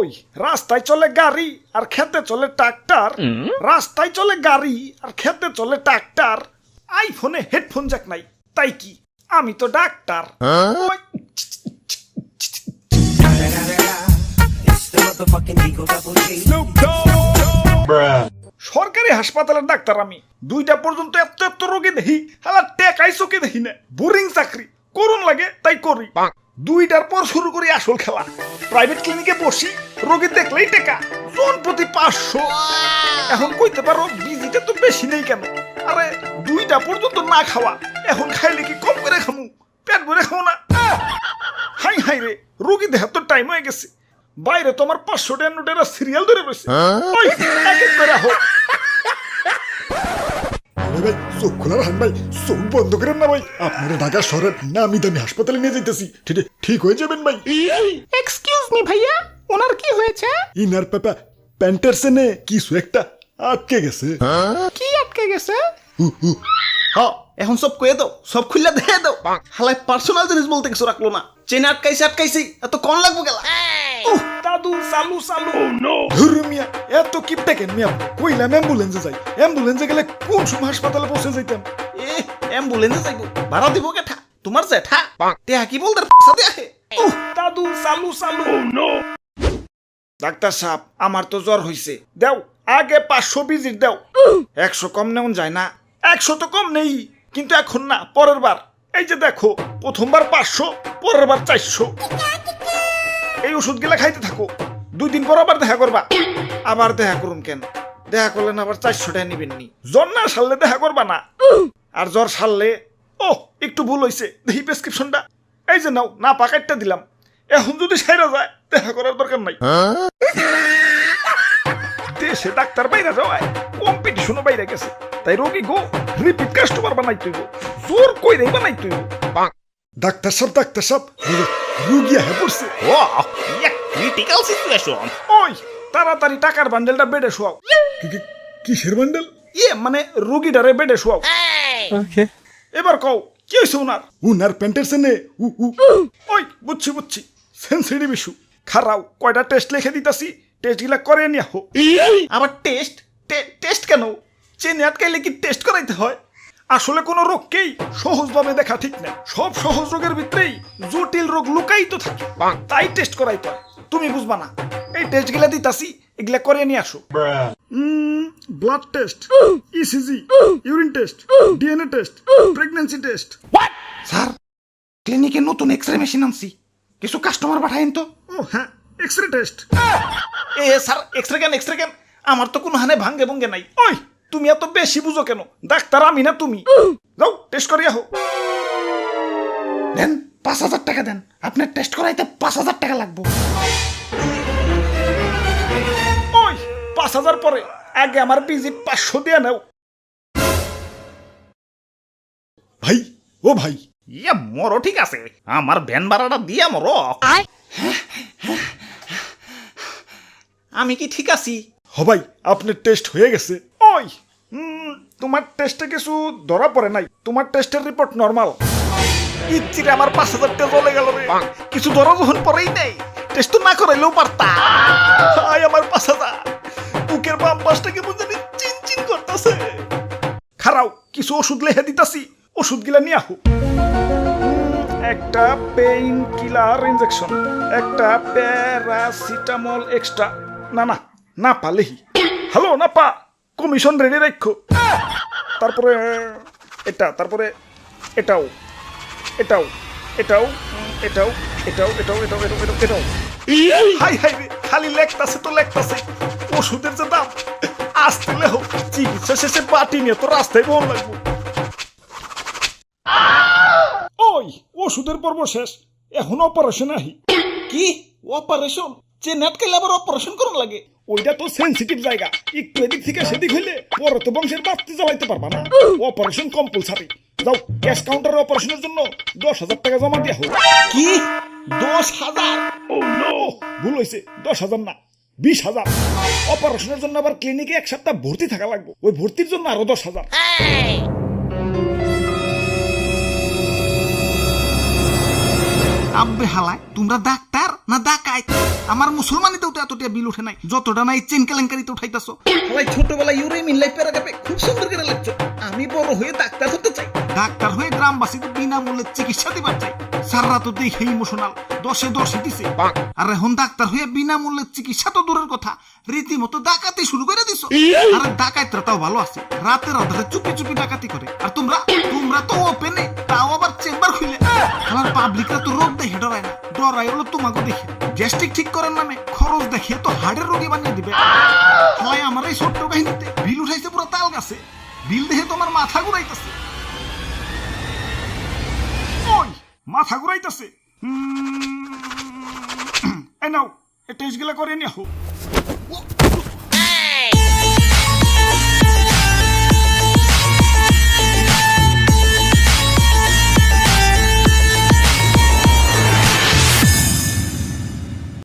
ওই রাস্তায় চলে গাড়ি আর খেতে চলে ট্রাক্টর। রাস্তায় চলে গাড়ি আর খেতে চলে ট্রাক্টর। আইফোনে হেডফোন জ্যাক নাই তাই কি? আমি তো ডাক্তার। সরকারি হাসপাতালের ডাক্তার আমি। দুইটা পর্যন্ত এত এত রোগী দেখি হালা টেকাই চোখে দেখি না? বোরিং চাকরি করুন লাগে তাই করি। দুইটার পর শুরু করি আসল খেলা। প্রাইভেট ক্লিনিকে বসি রোগী দেখলেই টেকা। জন প্রতি পাঁচশো। এখন কইতে পারো বিজিটা তো বেশি নেই কেন? আরে দুইটা পর্যন্ত না খাওয়া। এখন খাইলে কি কম করে খামু? পেট ভরে খাও না। হাই হাই রে রোগী দেখার তো টাইম হয়ে গেছে। বাইরে তোমার পাঁচশো টাকা নোটের সিরিয়াল ধরে রয়েছে এক এক করে হোক আরে ভাই চোখ ভাই চোখ বন্ধ করেন না ভাই আপনারা ঢাকা শহরের নামি দামি হাসপাতালে নিয়ে যাইতেছি। ঠিক ঠিক হয়ে যাবেন ভাই। এক্সকিউজ মি ভাইয়া ওনার কি হয়েছে? ইনার পাপা প্যান্টার সেনে কিছু একটা আটকে গেছে। কি আটকে গেছে? হু, হু। হ এখন সব কয়ে দাও সব খুললা দেখে দাও। হালাই পার্সোনাল জিনিস বলতে কিছু রাখল না। চেনে আটকাইছে আটকাইছে এত কম লাগবো গেলা দাদু চালু চালু ধুর মিয়া এত কি টেকেন মিয়া। কইলাম অ্যাম্বুলেন্সে যাই। অ্যাম্বুলেন্সে গেলে কোন সময় হাসপাতালে পৌঁছে যাইতাম? এ অ্যাম্বুলেন্সে যাইবো। ভাড়া দিব কেঠা? তোমার জেঠা? টেহা কি বলতে সাথে আহে? দাদু চালু চালু ডাক্তার সাহেব আমার তো জ্বর হইছে। দেও আগে পাঁচশো ভিজিট দাও। একশো কম নেওয়া যায় না। একশো তো কম নেই। কিন্তু এখন না পরের বার। এই যে দেখো প্রথমবার পাঁচশো পরের বার চারশো। এই ওষুধগুলা খাইতে থাকো। দুই দিন পর আবার দেখা করবা। আবার দেখা করুন কেন? দেখা করলেন আবার চারশো টাকা নিবেন নি। জ্বর না সারলে দেখা করবা না। আর জ্বর সারলে ও একটু ভুল হইছে। দেখি প্রেসক্রিপশনটা। এই যে নাও, না পাকাইটটা দিলাম। এখন যদি সেরা যায়, দেখা করার দরকার নাই। দেশে ডাক্তার বাইরে যাওয়ায় কম্পিটিশনও বাইরে গেছে। তাই রোগী গো রিপিট কাস্টমার বানাই তুইব জোর কইরেই বানাই তুইব ডাক্তার সাহেব ডাক্তার সাহেব রুগী আহে পড়ছে। ও ক্রিটিক্যাল সিচুয়েশন ওই তাড়াতাড়ি টাকার বান্ডেলটা বেডে শোয়াও। কি- কি- কিসের বান্ডেল ইয়ে মানে রুগীটারে বেডে শোয়াও। এবার কও কি হয়েছে ওনার উনার প্যান্টার সেনে ওই বুঝছি বুঝছি। সেন্সিটিভ ইস্যু খারাও কয়টা টেস্ট লিখে দিতাছি টেস্টগুলা করে নিয়ে হো আবার টেস্ট টেস্ট কেন? চেনে আটকাইলে কি টেস্ট করাইতে হয়? আসলে কোনো রোগকেই সহজভাবে দেখা ঠিক না সব সহজ রোগের ভিতরেই জটিল রোগ লুকাই তো থাকে তাই টেস্ট করাই তো তুমি বুঝবা না। এই টেস্টগুলা দিতাছি এগুলা করে নিয়ে আসো। Blood test ECG urine test DNA test pregnancy test sir ক্লিনিকে নতুন এক্স রে মেশিন আনছি। কিছু কাস্টমার পাঠাইন তো। ও হ্যাঁ এক্স রে টেস্ট এ স্যার এক্স রে কেন এক্স রে কেন? আমার তো কোনো হানে ভাঙ্গে ভঙ্গে নাই। ওই তুমি এত বেশি বুঝো কেন? ডাক্তার আমি না তুমি। যাও টেস্ট করিয়া হো দেন পাঁচ হাজার টাকা দেন। আপনার টেস্ট করাইতে পাঁচ হাজার টাকা লাগবো। ওই পাঁচ হাজার পরে। আগে আমার ভিজিট পাঁচশো দিয়ে নাও। ভাই ও ভাই। ইয়ে মরো ঠিক আছে। আমার ভ্যান ভাড়াটা দিয়া মরো আমি কি ঠিক আছি? হ ভাই আপনার টেস্ট হয়ে গেছে। তোমার টেস্টে কিছু ধরা পড়ে নাই। তোমার টেস্টের রিপোর্ট নর্মাল ইচ্ছিরে আমার পাঁচ হাজার টাকা চলে গেল রে। কিছু ধরা যখন পরেই নেই টেস্ট তো না করাইলেও পারতা। হাই আমার পাঁচ হাজার। বুকের বাম পাশটাকে বুঝে চিন চিন করতেছে। খারাও কিছু ওষুধ লেহে দিতাছি। ওষুধ গিলা নিয়ে আহো। একটা পেইন কিলার ইনজেকশন একটা প্যারাসিটামল এক্সট্রা না না না পালেহি হ্যালো না পা। কমিশন রেডি রাখো তারপরে এটা তারপরে এটাও এটাও এটাও এটাও এটাও এটাও এটাও এটাও এটাও এটাও। হাই হাই রে খালি লেখতাছে তো লেখতাছে। ওষুধের যে দাম আসতে লেহ চিকিৎসা শেষে পাটি নিয়ে তো রাস্তায় বহন লাগবো। ওই ওষুধের পর্ব শেষ এখন অপারেশন আহি। কি? অপারেশন যে নেটকালে আবার অপারেশন করার লাগে। ওইটা তো সেনসিটিভ জায়গা। একটু এদিক থেকে সেদিক হইলে পরে তো বংশের বাঁচতে জ্বালাইতে পারবা না। অপারেশন কম্পালসারি যাও ক্যাশ কাউন্টারে অপারেশনের জন্য দশ হাজার টাকা জমা দিয়া হোক। কি? দশ হাজার? ও নো ভুল হয়েছে দশ হাজার না বিশ হাজার। অপারেশনের জন্য আবার ক্লিনিকে এক সপ্তাহ ভর্তি থাকা লাগবে। ওই ভর্তির জন্য আরও দশ হাজার। আব্বে হালায় তোমরা ডাক্তার না ডাকাইত? আমার মুসলমানিতেও তো এতটা বিল উঠে নাই। যতটা নাই চেন কেলেঙ্কারিতে উঠাইতাছো। হালাই ছোটবেলায় ইউরে মিল্লাই প্যারাগ্রাফে খুব সুন্দর করে লাগছো। আমি বড় হয়ে ডাক্তার হতে চাই। ডাক্তার হয়ে গ্রামবাসীকে বিনামূল্যে চিকিৎসা দিবার চাই। স্যাররা তো দেখে ইমোশনাল দশে দশে দিছে। আর এখন ডাক্তার হয়ে বিনামূল্যে চিকিৎসা তো দূরের কথা। রীতিমতো ডাকাতি শুরু করে দিছো। আরে ডাকাতরা তাও ভালো আছে। রাতের আধারে চুপি চুপি ডাকাতি করে। আর তোমরা? তোমরা তো ওপেনে পাবলিকরা তো রোগ দেখে ডরায় না। ডরাই হলো তোমাকে দেখে। গ্যাস্ট্রিক ঠিক করার নামে খরচ দেখিয়ে তো হার্টের রোগী বানিয়ে দিবে। হয় আমার এই ছোট্ট কাহিনীতে বিল উঠাইছে পুরো তাল গাছে। বিল দেখে তোমার মাথা ঘুরাইতেছে। ওই, মাথা ঘুরাইতেছে। এই নাও, এই টেস্টগুলা করে নিয়ে